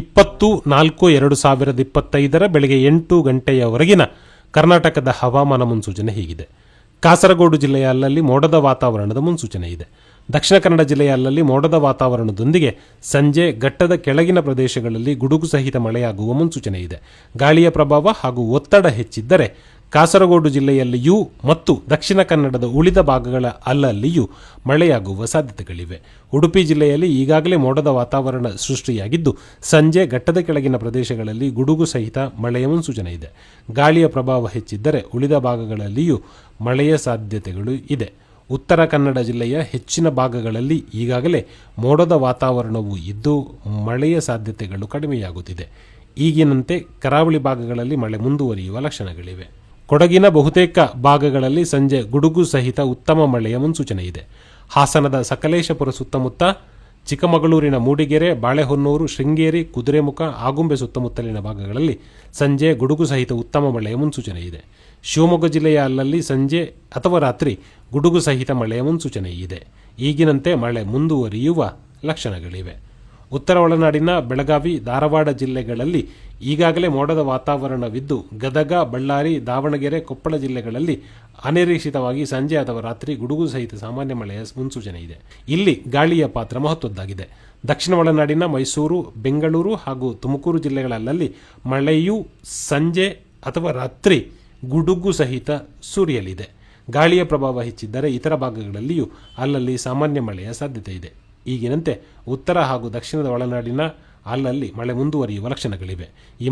ಇಪ್ಪತ್ತು, ನಾಲ್ಕು, ಎರಡು ಸಾವಿರದ ಇಪ್ಪತ್ತೈದರ ಬೆಳಗ್ಗೆ ಎಂಟು ಗಂಟೆಯವರೆಗಿನ ಕರ್ನಾಟಕದ ಹವಾಮಾನ ಮುನ್ಸೂಚನೆ ಹೀಗಿದೆ. ಕಾಸರಗೋಡು ಜಿಲ್ಲೆಯ ಅಲ್ಲಲ್ಲಿ ಮೋಡದ ವಾತಾವರಣದ ಮುನ್ಸೂಚನೆ ಇದೆ. ದಕ್ಷಿಣ ಕನ್ನಡ ಜಿಲ್ಲೆಯ ಅಲ್ಲಲ್ಲಿ ಮೋಡದ ವಾತಾವರಣದೊಂದಿಗೆ ಸಂಜೆ ಘಟ್ಟದ ಕೆಳಗಿನ ಪ್ರದೇಶಗಳಲ್ಲಿ ಗುಡುಗು ಸಹಿತ ಮಳೆಯಾಗುವ ಮುನ್ಸೂಚನೆ ಇದೆ. ಗಾಳಿಯ ಪ್ರಭಾವ ಹಾಗೂ ಒತ್ತಡ ಹೆಚ್ಚಿದ್ದರೆ ಕಾಸರಗೋಡು ಜಿಲ್ಲೆಯಲ್ಲಿಯೂ ಮತ್ತು ದಕ್ಷಿಣ ಕನ್ನಡದ ಉಳಿದ ಭಾಗಗಳ ಅಲ್ಲಲ್ಲಿಯೂ ಮಳೆಯಾಗುವ ಸಾಧ್ಯತೆಗಳಿವೆ. ಉಡುಪಿ ಜಿಲ್ಲೆಯಲ್ಲಿ ಈಗಾಗಲೇ ಮೋಡದ ವಾತಾವರಣ ಸೃಷ್ಟಿಯಾಗಿದ್ದು, ಸಂಜೆ ಘಟ್ಟದ ಕೆಳಗಿನ ಪ್ರದೇಶಗಳಲ್ಲಿ ಗುಡುಗು ಸಹಿತ ಮಳೆಯ ಮುನ್ಸೂಚನೆ ಇದೆ. ಗಾಳಿಯ ಪ್ರಭಾವ ಹೆಚ್ಚಿದ್ದರೆ ಉಳಿದ ಭಾಗಗಳಲ್ಲಿಯೂ ಮಳೆಯ ಸಾಧ್ಯತೆಗಳು ಇದೆ. ಉತ್ತರ ಕನ್ನಡ ಜಿಲ್ಲೆಯ ಹೆಚ್ಚಿನ ಭಾಗಗಳಲ್ಲಿ ಈಗಾಗಲೇ ಮೋಡದ ವಾತಾವರಣವು ಇದ್ದು, ಮಳೆಯ ಸಾಧ್ಯತೆಗಳು ಕಡಿಮೆಯಾಗುತ್ತಿದೆ. ಈಗಿನಂತೆ ಕರಾವಳಿ ಭಾಗಗಳಲ್ಲಿ ಮಳೆ ಮುಂದುವರಿಯುವ ಲಕ್ಷಣಗಳಿವೆ. ಕೊಡಗಿನ ಬಹುತೇಕ ಭಾಗಗಳಲ್ಲಿ ಸಂಜೆ ಗುಡುಗು ಸಹಿತ ಉತ್ತಮ ಮಳೆಯ ಮುನ್ಸೂಚನೆ ಇದೆ ಹಾಸನದ ಸಕಲೇಶಪುರ ಸುತ್ತಮುತ್ತ ಚಿಕ್ಕಮಗಳೂರಿನ ಮೂಡಿಗೆರೆ, ಬಾಳೆಹೊನ್ನೂರು, ಶೃಂಗೇರಿ, ಕುದುರೆಮುಖ, ಆಗುಂಬೆ ಸುತ್ತಮುತ್ತಲಿನ ಭಾಗಗಳಲ್ಲಿ ಸಂಜೆ ಗುಡುಗು ಸಹಿತ ಉತ್ತಮ ಮಳೆಯ ಮುನ್ಸೂಚನೆ ಇದೆ ಶಿವಮೊಗ್ಗ ಜಿಲ್ಲೆಯ ಅಲ್ಲಲ್ಲಿ ಸಂಜೆ ಅಥವಾ ರಾತ್ರಿ ಗುಡುಗು ಸಹಿತ ಮಳೆಯ ಮುನ್ಸೂಚನೆ ಇದೆ ಈಗಿನಂತೆ ಮಳೆ ಮುಂದುವರಿಯುವ ಲಕ್ಷಣಗಳಿವೆ. ಉತ್ತರ ಒಳನಾಡಿನ ಬೆಳಗಾವಿ, ಧಾರವಾಡ ಜಿಲ್ಲೆಗಳಲ್ಲಿ ಈಗಾಗಲೇ ಮೋಡದ ವಾತಾವರಣವಿದ್ದು, ಗದಗ, ಬಳ್ಳಾರಿ, ದಾವಣಗೆರೆ, ಕೊಪ್ಪಳ ಜಿಲ್ಲೆಗಳಲ್ಲಿ ಅನಿರೀಕ್ಷಿತವಾಗಿ ಸಂಜೆ ಅಥವಾ ರಾತ್ರಿ ಗುಡುಗು ಸಹಿತ ಸಾಮಾನ್ಯ ಮಳೆಯ ಮುನ್ಸೂಚನೆ ಇದೆ. ಇಲ್ಲಿ ಗಾಳಿಯ ಪಾತ್ರ ಮಹತ್ವದ್ದಾಗಿದೆ. ದಕ್ಷಿಣ ಒಳನಾಡಿನ ಮೈಸೂರು, ಬೆಂಗಳೂರು ಹಾಗೂ ತುಮಕೂರು ಜಿಲ್ಲೆಗಳಲ್ಲಲ್ಲಿ ಮಳೆಯು ಸಂಜೆ ಅಥವಾ ರಾತ್ರಿ ಗುಡುಗು ಸಹಿತ ಸುರಿಯಲಿದೆ. ಗಾಳಿಯ ಪ್ರಭಾವ ಹೆಚ್ಚಿದ್ದರೆ ಇತರ ಭಾಗಗಳಲ್ಲಿಯೂ ಅಲ್ಲಲ್ಲಿ ಸಾಮಾನ್ಯ ಮಳೆಯ ಸಾಧ್ಯತೆ ಇದೆ. ಈಗಿನಂತೆ ಉತ್ತರ ಹಾಗೂ ದಕ್ಷಿಣದ ಒಳನಾಡಿನ ಅಲ್ಲಲ್ಲಿ ಮಳೆ ಮುಂದುವರಿಯುವ ಲಕ್ಷಣಗಳಿವೆ. ಈ